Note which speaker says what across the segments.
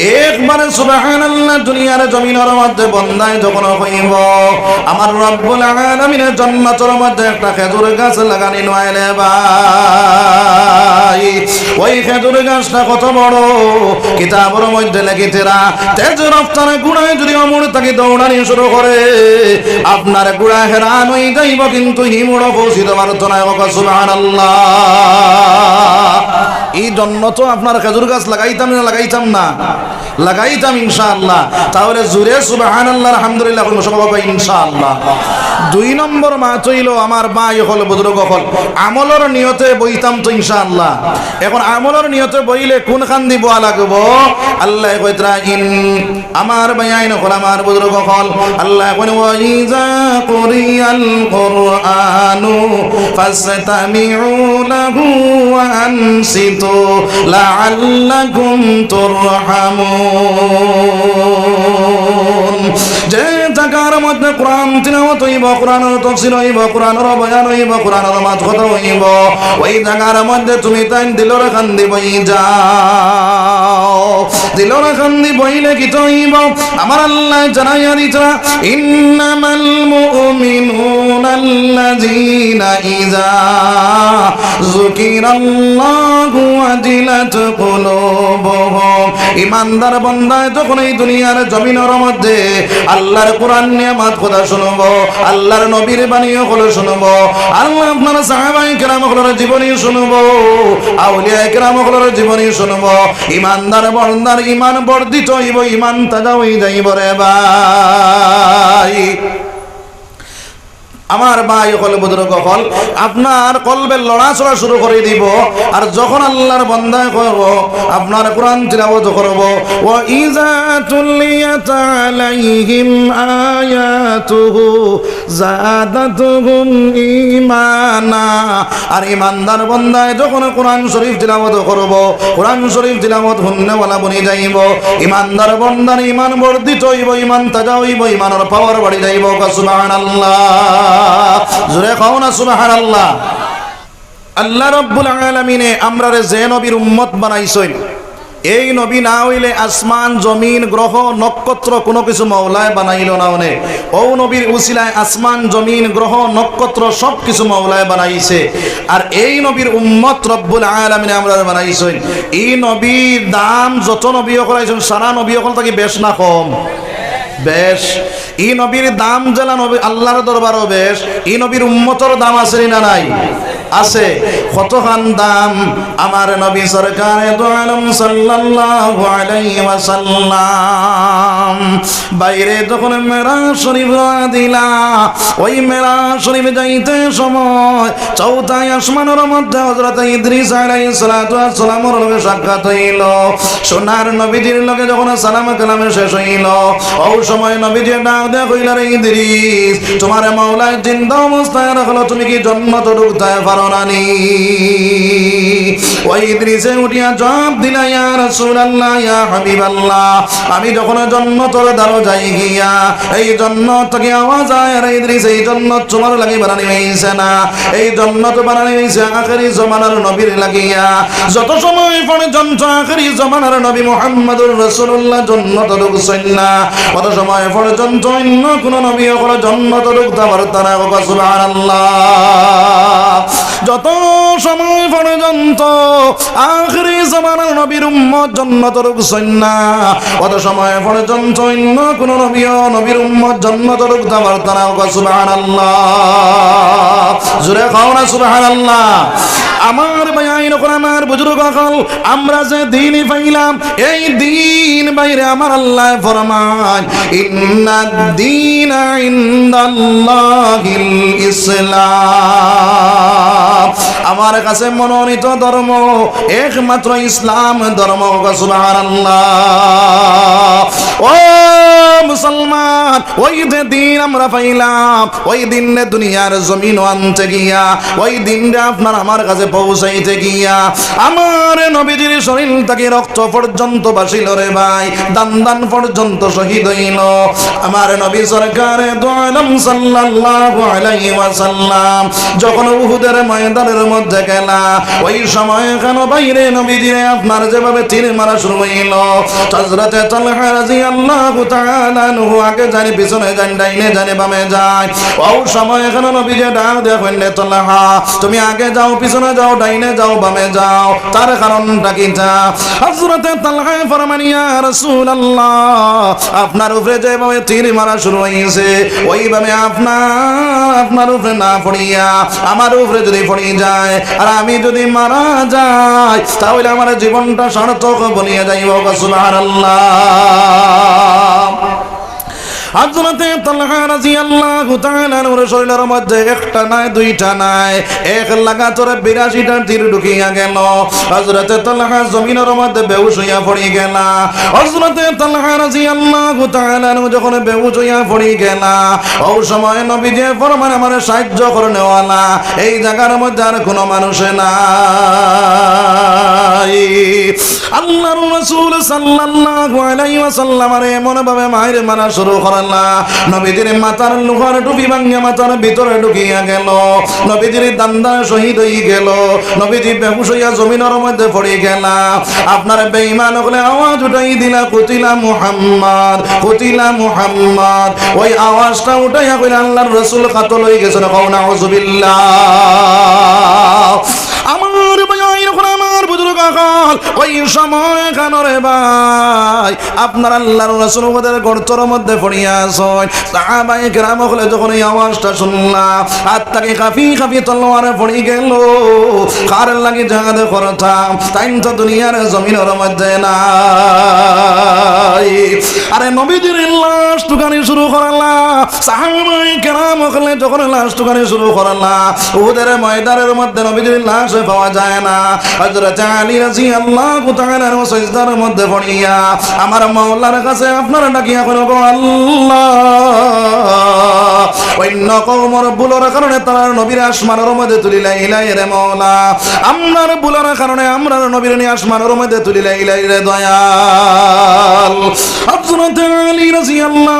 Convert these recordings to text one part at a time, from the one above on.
Speaker 1: একবারে সুবহানাল্লাহ, দুনিয়ার জমিনের মধ্যে বন্দায় যখন হইব, আমার রব্বুল আলামিনের জান্নাতের মধ্যে একটা খেজুর গাছ লাগানি নয়লে ভাই। ওই খেজুর গাছটা কত বড়? কিতাবের মধ্যে লেগেছেরা তেজ রফতারে গুড়ায় যদি অমর তাকে দৌড়ানি শুরু করে, আপনার গুড়া হেরান হয়ে যাইব কিন্তু হিমুড় পৌঁছিত পারত না সুবহানাল্লাহ। এই জন্য তো আপনার খেজুর গাছ লাগাইতাম না লাগাইতাম না। লাগাইতাম ইনশাআল্লাহ। তাহলে জুড়ে সুবাহান আল্লাহ আলহামদুলিল্লাহ সবাই ইনশাআল্লাহ। দুই নম্বর মা চইল আমার মা হল বুজুর্গ হল। আমলর নিয়তে বইতাম তো ইনশাআল্লাহ। এখন আমলর নিয়তে বইলে কোন খান দিব লাগবো? আল্লাহ কইতরা ইন আমার বায়াইন হল আমার বুজুর্গ হল। আল্লাহ কোন ওয়াইজা কুরিয়াল কুরআনু ফাসতামিউ লাহু ওয়া আনসিতু লাআল্লাকুম তুরহামুন। যে জায়গার মধ্যে কোরআন তিলাওয়াত হইব, কোরআনের তাফসীর হইব, কোরআনের বয়ান হইব, কোরআনের মাঝখানে হইব। ওই জায়গার মধ্যে তুমি তাই দিলর খান্দি বই যাও। দিলর খান্দি বইলে কি হইব। আমার আল্লাহ জানাইয়া দিতরা ইন্নামাল মুমিনুনা যুকিরাল্লাহু ওয়াজিলাত কুলুবুহুম। বান্দায় যখন এই দুনিয়ার জমিনের মধ্যে আল্লাহর কোরআন নিয়ামত কথা শুনব, আল্লাহর নবীর বাণীও হলো শুনব, আল্লাহ আপনার সাহাবাই কেরাম হলোর জীবনী শুনব আউলিয়া কেরাম হলোর জীবনী শুনব, ইমানদার বর্ণদার ইমান বর্ধিত হইব, ইমান তাজা হয়ে যাইব রে ভাই। আমার ভাই হল বুদ্রক হল আপনার কলবের লড়াচড়া শুরু করে দিব। আর যখন আল্লাহর বন্দায় করব, আপনার কোরআন তিলাবত করব। ও ইজা তুলিয়াত আলাইহিম আয়াতুহু জাদাতুহুম ঈমানা। আর ইমানদার বন্দায় যখন কোরআন শরীফ তিলাবত করব, কোরআন শরীফ তিলাবত হুন্নেওয়ালা বনি যাইব। ইমানদার বন্দার ইমান বর্ধিত হইব ইমান তাজা হইব ইমানের পাওয়ার বাড়ি যাইব। সুবহানাল্লাহ। আল্লাহ উম্মত এই আসমান, জমিন, গ্রহ, নক্ষত্র কোনো কিছু আসমান, জমিন সব কিছু মৌলায় বানাইছে। আর এই নবীর উম্মত রব্বুল আলমিনে আমরা বানাইছেন। এই নবীর দাম যত নবী করাইছেন সারা নবী সকল থাকি বেশ না কম। বেশ। এই নবীর দাম জেলা নবী আল্লাহর দরবারও বেশ। এই নবীর উম্মতর দাম আছে না নাই? আছে। কতখান দাম? আমার নবী সরকার তো আলম সাল্লাল্লাহু আলাইহি ওয়াসাল্লাম। বাইরে যখন মেরা শরীফ দিলা ওই মেরা শরীফ যাইতে সময় চৌথাই আসমানের মধ্যে হযরত ইদ্রিস আলাইহিস সালাতু ওয়াস সালামের সাক্ষাৎ হইল। সোনার নবীজির লগে যখন সালাম কালামে শেষ হইল ও সময় নবীজি ডাক দেয়া কইল, রে ইদ্রিস, তোমার মাওলায় জিন্দা অবস্থায় রাখল, তুমি কি জন্ম তো ঢুকতে পারো আমি যখন জন্ম তোর দারো যাই গিয়া এই জন্ম তোকে আওয়াজ আয় রে ইদ্রিস এই জন্য তোমার লাগি বানানি হইছে না। এই জন্য তো বানানি হইছে আখেরি জমানার নবীর লাগিয়া। যত সময় পর্যন্ত আখেরি জমানার নবী মুহাম্মদুর রাসূলুল্লাহ জন্নত ঢুকছেন না কত সময় পর্যন্ত অন্য কোন নবী হলো জন্নত ঢুকতে পারত না সুবহানাল্লাহ। যত সময় পর্যন্ত আখরি জমানার নবীর উম্মত জন্নত ঢুকছেন না অত সময় পর্যন্ত অন্য কোন নবী নবীর উম্মত জন্নত ঢুকতে পারত না আল্লাহ জুড়ে খাও না, সুবহানাল্লাহ। আমার বায়াইন কোন আমার বুজুর্গ হল আমরা যে দিন পাইলাম, এই দিন বাইরে আমার আল্লাহ ফরমান ইন্নাদ দিন ইন্দাল্লাহিল ইসলাম। আমার কাছে মনোনীত ধর্ম, একমাত্র ইসলাম ধর্ম সুবহানাল্লাহ। ও মুসলমান, ওই যে দিন আমরা পাইলাম, ওই দিন দুনিয়ার জমিন আনতে গিয়া, ওই দিন আপনার আমার কাছে পৌঁছাইতে গিয়া আমার নবীজির শরীর থেকে রক্ত পর্যন্ত বাসিল রে ভাই, দান দান পর্যন্ত শহীদ হইল। আমার নবী সরকার যখন উহুদের ময়দানের মধ্যে গেলা, ওই সময় কেন বাইরে নবীজিরে আপনার যেভাবে তীর মারা শুরু হইল, হযরতে তালহা রাদিয়াল্লাহু তাআলা আনহু আগে জানি, পিছনে জানি, ডাইনে জানি, বামে যায়। ওই সময় কেন নবীজি ডাক কইলে তালহা, তুমি আগে যাও, পিছনে যাও, ডাইনে যাও, বামে যাও, তার কারণটা কি তা হযরতে তালহা ফরমান, ইয়া রাসূলুল্লাহ, আপনার উপরে যেভাবে তীর মারা শুরু হয়েছে, ওইভাবে আপনার আপনার উপরে না পড়িয়া, আমার উপরে যদি পড়ি যায়, আর আমি যদি মারা যাই, তাহলে আমার জীবনটা সার্থক বনিয়ে যাইব, সুবহানাল্লাহ। হযরতে তালহা রাদিয়াল্লাহু তাআলা নূর শরীরের মধ্যে একটা নাই, দুইটা নাই। এক লাগাতর 82টা তীর ঢুকিয়া গেল। হযরতে তালহা জমিনের মধ্যে বেহুশ হইয়া পড়ি গেল। হযরতে তালহা রাদিয়াল্লাহু যখন বেহুশ হইয়া পড়ি গেল, ওই সময় নবী যে ফরমান আমার সাহায্য করনে এই জায়গার মধ্যে আর কোনো মানুষ নাই। আল্লাহর রাসূল সাল্লাল্লাহু আলাইহি ওয়াসাল্লাম এমন ভাবে মায়ের মারা শুরু করলা নবীজির মাথার লোহার টুপি ভাঙিয়া মাথার ভিতরে ঢুকিয়া গেল। নবীজির দান্দা শহীদ হয়ে গেল। নবীজি বেহুশ হইয়া জমিনের মধ্যে পড়ে গেলা। আপনার বেঈমান হলে আওয়াজ উঠাই দিলা, কুতিলা মুহাম্মদ কুতিলা মুহাম্মদ। ওই আওয়াজটা উঠাইয়া কইলা আল্লাহর রাসূল কাতল হয়ে গেছেন। কওনা আউযুবিল্লাহ আমার বুজুর্গ কাল ওই সময় কানরে ভাই? আপনার আল্লাহর রাসূল ওদের গর্তর মধ্যে পড়িয়া আসয় সাহাবায়ে কেরাম হলে যখন এই আওয়াজটা শুনলাম, হাত থেকে কাফি কাফি তলোয়ারে পড়ি গেল। কার লাগি জাহাদ করতাম? তাই তো দুনিয়ার জমিনের মধ্যে নাই। আরে নবীজির লাশ টুকানি শুরু করলা সাহাবায়ে কেরাম হলে যখন লাশ টুকানি শুরু করলা ওদের ময়দানের মধ্যে নবীজির লাশ পাওয়া যায় না। হযরত আলী রাদিয়াল্লাহু তাআলা সিজদার মধ্যে পড়িয়া আমার মাওলার কাছে আপনারা ডাকিয়া গো আল্লাহ। অন্য কওমর বুলোর কারণে তারা নবীর আসমানের মধ্যে তুলিলা ইলাই রে মাওলা। আমরার বুলোর কারণে আমরা নবীর নি আসমানের মধ্যে তুলিলা ইলাই রে দয়াল। হযরত আলী রাদিয়াল্লাহু তাআলা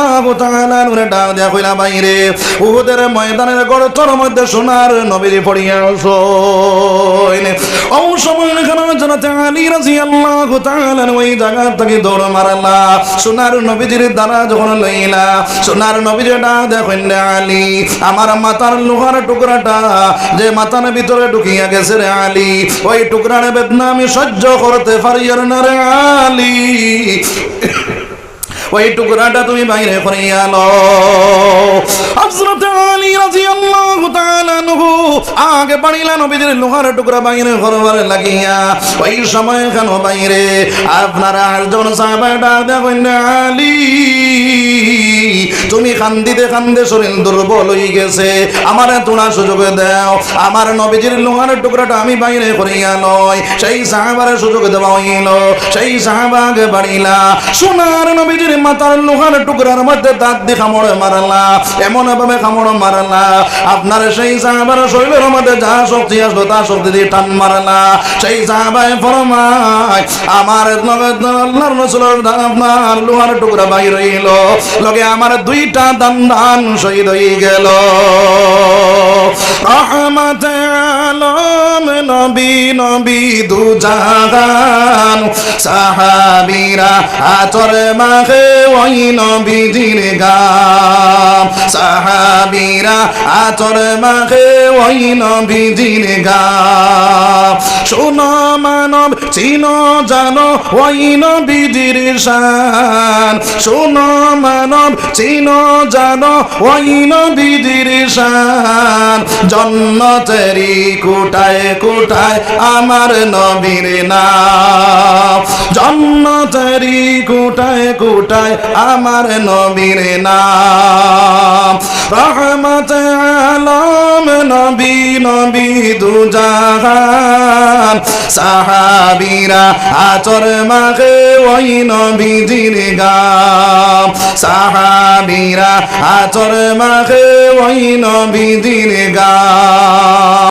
Speaker 1: মধ্যে সোনার পড়িয়া ওই মারলা। সোনার যখন লইলা, সোনার আমার মাথার যে মাথার ভিতরে ঢুকিয়া গেছে রে আলী, ওই টুকরার বেদনা আমি সহ্য করতে পারি রে আলী। ওই টুকরাটা তুমি বাইরে করিয়া লো হযরত আগে বাড়িলা নবীদের লোহার টুকরা বাইরে করবার লাগিয়া। ওই সময় কেন বাইরে, আপনারা আটজন সাহাবাটা দেখেন আলী। তুমি কান্দিতে কান্দে শরীর দুর্বল হয়ে গেছে। আমার তোলা সুযোগ দাও। আমার নবীজির লোহার টুকরাটা আমি বাইরে করিয়া নয় সেই সাহাবারে সুযোগ দেওয়া হইল, সেই সাহাবাকে বাড়িলা। সোনার নবীজির মাথার লোহার টুকরার মধ্যে দাঁত দিয়ে কামড়ে মারালা এমন ভাবে কামড় মারালা। আপনার সেই সাহাবার শরীরের মধ্যে যা শক্তি আসলো তা শক্তি দিয়ে টান মারে না। সেই সাহাবায় ফরমায়, আমার আল্লাহর রসুলের আপনার লোহার টুকরা বাইর হইল। লগে আমার দুইটা দান দান শহীদ হয়ে গেল। রহমত আলম নবী নবী দু জাগান সাহাবিরা আচর মাখে ওই নবীজির গাম সাহাবিরা আচর মাখে ওই নবীজির গাম শোনো মানব, চিনো, জানো ওই নবীজির শান। শোনো মানব, চিনো, জানো ওই নবীজির শান। জন্নতেরি কোটায় কোটায় আমার নবীর নাম। জন্নতেরি কোটায় কোটায় আমার নবীর নাম। রহমত আলম নবী নবী দুজাহান। সাহাবিরা আচর মাগে ওই নবীজির গাম। সাহাবিরা আচর মাগে ওই নবীজির গাম।